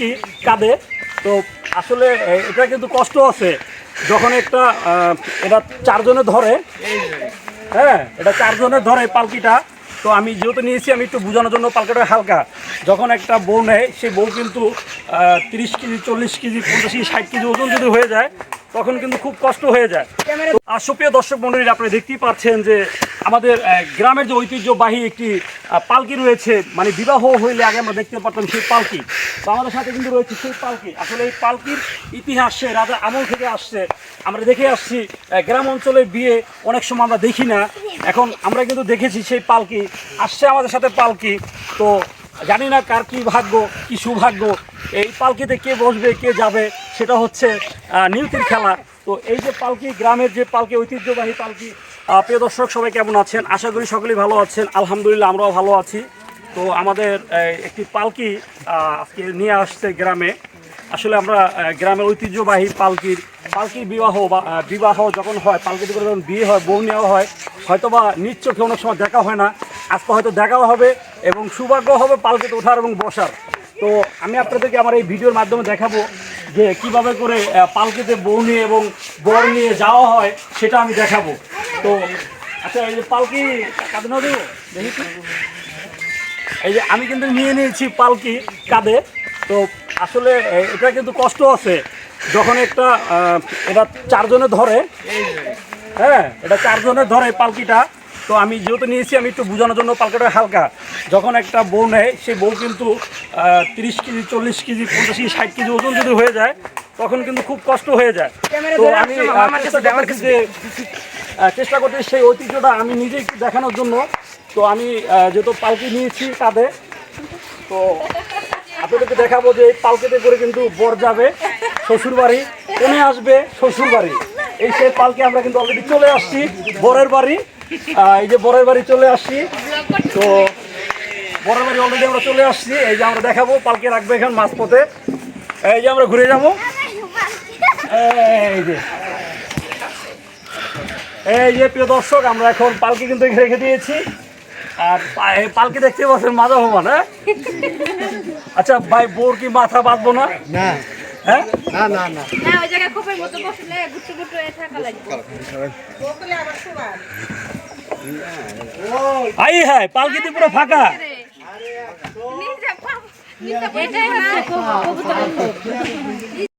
কি কাঁদে? তো আসলে এটা কিন্তু কষ্ট আছে। যখন একটা এটা চারজনে ধরে হ্যাঁ এটা চারজনে ধরে পালকিটা, তো আমি যেহেতু নিয়েছি, আমি একটু বোঝানোর জন্য পালকিটা হালকা। যখন একটা বউ নেয়, সেই বউ কিন্তু তিরিশ কেজি, চল্লিশ কেজি, পঞ্চাশ কেজি, ষাট কেজি ওজন যদি হয়ে যায় তখন কিন্তু খুব কষ্ট হয়ে যায়। আর সুপ্রিয় দর্শক মন্ডলী, আপনারা দেখতেই পাচ্ছেন যে আমাদের গ্রামের যে ঐতিহ্যবাহী একটি পালকি রয়েছে মানে বিবাহ হইলে আগে আমরা দেখতে পারতাম সেই পালকি। তো আমাদের সাথে কিন্তু রয়েছে সেই পালকি। আসলে এই পালকির ইতিহাসে রাজা আমল থেকে আসছে। আমরা দেখে আসছি গ্রাম অঞ্চলে বিয়ে অনেক সময় আমরা দেখি না। এখন আমরা কিন্তু দেখেছি সেই পালকি, আসছে আমাদের সাথে পালকি। তো জানি না কার কি ভাগ্য, কী সৌভাগ্য। এই পালকিতে কে বসবে, কে যাবে? সেটা হচ্ছে আহ, নিয়তির খেলা। তো এই যে পালকি গ্রামের যে পালকি ঐতিহ্যবাহী পালকি প্রিয় দর্শক সবাই কেমন আছেন? আশা করি সকলেই ভালো আছেন। আলহামদুলিল্লাহ আমরাও ভালো আছি। তো আমাদের একটি পালকি আজকে নিয়ে আসছে গ্রামে। আসলে আমরা গ্রামের ঐতিহ্যবাহী পালকির পালকির বিবাহ বা বিবাহ যখন হয় পালকিতে করে যখন বিয়ে হয় বউ নেওয়া হয় হয়তো বা চোখে অনেক সময় দেখা হয় না। আজকে হয়তো দেখাও হবে। এবং সৌভাগ্য হবে পালকিতে ওঠার এবং বসার। তো আমি আপনাদেরকে আমার এই ভিডিওর মাধ্যমে দেখাবো যে কীভাবে করে পালকিতে বউ নিয়ে এবং বর নিয়ে যাওয়া হয়, সেটা আমি দেখাবো। তো আচ্ছা এই যে পালকি, কাঁদে না দেবো এই যে আমি কিন্তু নিয়ে নিয়েছি পালকি কাঁধে তো আসলে এটা কিন্তু কষ্ট আছে। যখন একটা এটা চারজনে ধরে হ্যাঁ এটা চারজনে ধরে পালকিটা। তো আমি যেহেতু নিয়েছি আমি একটু বোঝানোর জন্য পালকাটা হালকা। যখন একটা বউ নেয় সেই বউ কিন্তু তিরিশ কেজি চল্লিশ কেজি পঞ্চাশ কেজি ষাট কেজি ওজন যদি হয়ে যায় তখন কিন্তু খুব কষ্ট হয়ে যায়। তো আমি চেষ্টা যে চেষ্টা করতে সেই ঐতিহ্যটা আমি নিজে একটু দেখানোর জন্য। তো আমি যেহেতু পালকি নিয়েছি কাঁধে তো আপনাদেরকে দেখাবো যে এই পালকিতে করে কিন্তু বর যাবে শ্বশুর বাড়ি কোনে আসবে শ্বশুর বাড়ি এই সেই পালকি আমরা কিন্তু অলরেডি চলে আসছি বরের বাড়ি। এই যে বরের বাড়ি চলে আসছি তো বরের বাড়ি অলরেডি আমরা চলে আসছি। এই যে আমরা দেখাবো পালকে রাখব এখানে মাঝপথে। এই যে আমরা ঘুরে যাব। এই যে। এই যে প্রিয় দর্শক আমরা এখন পালকে কিন্তু এখানে রেখে দিয়েছি। আর পালকি দেখতে পাচ্ছেন মাজা হমান হ্যাঁ আচ্ছা ভাই বোর কি মাথা বাঁধবো না? না। হ্যাঁ? না আই হ্যাঁ পালকিতে পুরো ফাঁকা